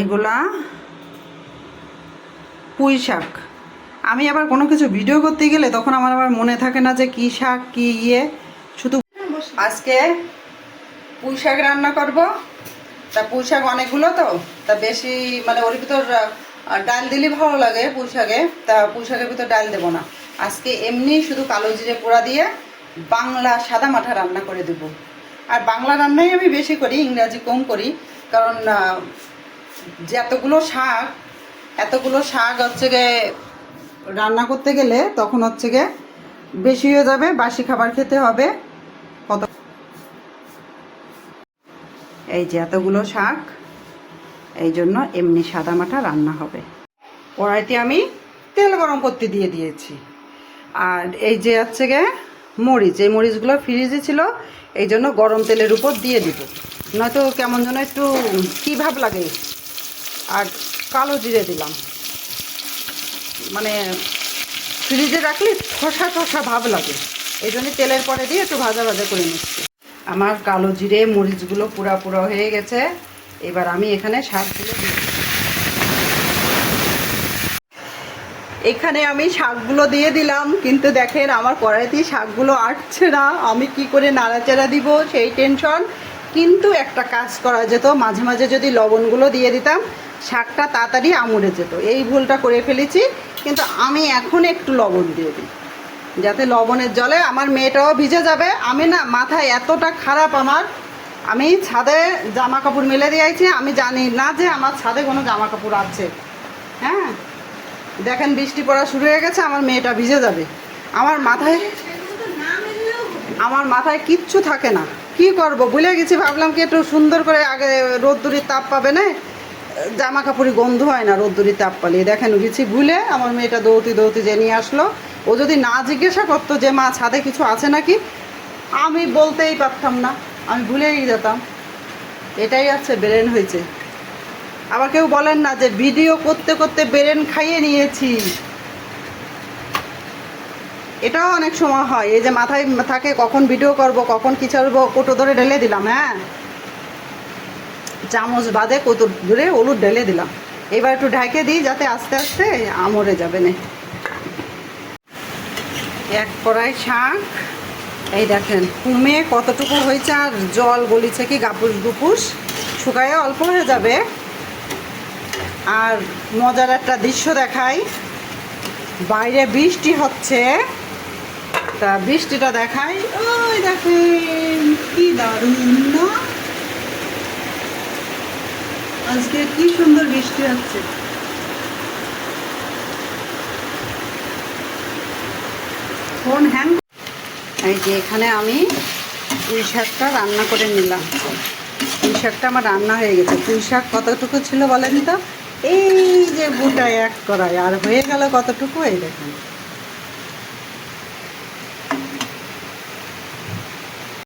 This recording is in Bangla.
এগুলা পুঁই শাক। আমি আবার কোনো কিছু ভিডিও করতে গেলে তখন আমার আবার মনে থাকে না যে কী শাক, কী ইয়ে। শুধু আজকে পুঁই শাক রান্না করব। তা পুঁই শাক অনেকগুলো তো, তা বেশি মানে ওর ভিতর ডাল দিলে ভালো লাগে পুঁই শাকে, তা পুঁই শাকের ভিতর ডাল দেবো না। আজকে এমনি শুধু কালো জিরে পোড়া দিয়ে বাংলা সাদা মাঠা রান্না করে দেব। আর বাংলা রান্নাই আমি বেশি করি, ইংরাজি কম করি, কারণ যে এতগুলো শাক এতগুলো শাক হচ্ছে গিয়ে রান্না করতে গেলে তখন হচ্ছে গিয়ে বেশি হয়ে যাবে, বাসি খাবার খেতে হবে। কত এই যে এতগুলো শাক, এই জন্য এমনি সাদা মাঠা রান্না হবে। কড়াইতে আমি তেল গরম করতে দিয়ে দিয়েছি। আর এই যে হচ্ছে গে মরিচ, এই মরিচগুলো ফ্রিজে ছিল, এই জন্য গরম তেলের উপর দিয়ে দিব। নয়তো কেমন যেন একটু কী ভাব লাগে? আর কালো জিরে দিলাম। মানে ফ্রিজে রাখলে ঠসা ঠসা ভাব লাগে। এই জন্য তেলের পরে দিয়ে একটু ভাজা ভাজা করে নিচ্ছি। আমার কালো জিরে, মরিচগুলো পুরা পুরা হয়ে গেছে। এবার আমি এখানে শাকগুলো এখানে আমি শাকগুলো দিয়ে দিলাম, কিন্তু দেখেন আমার কড়াইতেই শাকগুলো আটছে না। আমি কি করে নাড়াচাড়া দিব সেই টেনশন। কিন্তু একটা কাজ করা যেত, মাঝে মাঝে যদি লবণগুলো দিয়ে দিতাম শাকটা তাড়াতাড়ি আমুড়ে যেত। এই ভুলটা করে ফেলেছি, কিন্তু আমি এখন একটু লবণ দিয়ে দিই। যাতে লবণের জলে আমার মেয়েটাও ভিজে যাবে। আমি না, মাথায় এতটা খারাপ আমার। আমি ছাদে জামা কাপড় মেলে দিয়েছি আমি জানি না যে আমার ছাদে কোনো জামা কাপড় আছে। হ্যাঁ? দেখেন, বৃষ্টি পড়া শুরু হয়ে গেছে, আমার মেয়েটা ভিজে যাবে। আমার মাথায় আমার মাথায় কিচ্ছু থাকে না। কি করব? ভুলে গেছি, ভাবলাম কি একটু সুন্দর করে আগে রোদ্দুরির তাপ পাবে না? জামা কাপড়ই গন্ধ হয় না রোদ্দুরি তাপ পালিয়ে। দেখেন গেছি ভুলে আমার মেয়েটা দৌতি দৌতি যে নিয়ে আসলো। ও যদি না জিজ্ঞাসা করতো যে, মা, ছাদে কিছু আছে নাকি? আমি বলতেই পারতাম না। আমি ভুলেই যেতাম। এটাই আছে ব্রেন হয়েছে। আবার কেউ বলেন না যে, ভিডিও করতে করতে ব্রেন খাইয়ে নিয়েছি। এটাও অনেক সময় হয়। এই যে মাথায় থাকে, কখন ভিডিও করব, কখন কি ছাড়বো কোটো ধরে ঢেলে দিলাম হ্যাঁ? চামচ বাদে কত ধরে হলুদ ঢেলে দিলাম। এবার একটু ঢাকে দিই যাতে আস্তে আস্তে আমরে যাবে না। এক কড়াই শাক। এই দেখেন, কুমে কতটুকু হয়েছে আর জল গলিছে কি গাপুস গুপুস? শুকায় অল্প হয়ে যাবে। আর মজার একটা দৃশ্য দেখাই। বাইরে বৃষ্টি হচ্ছে। তা বৃষ্টিটা দেখাই। ওই দেখেন, কি দারুণ, না? আজকে কি সুন্দর বৃষ্টি হচ্ছে? ফোন হ্যাং এই যে এখানে আমি পুঁই শাকটা রান্না করে নিলাম। পুঁই শাকটা আমার রান্না হয়ে গেছে। পুঁই শাক কতটুকু ছিল বলেন তো? এই যে বুটা এক করায় আর হয়ে গেল কতটুকু? এই দেখেন।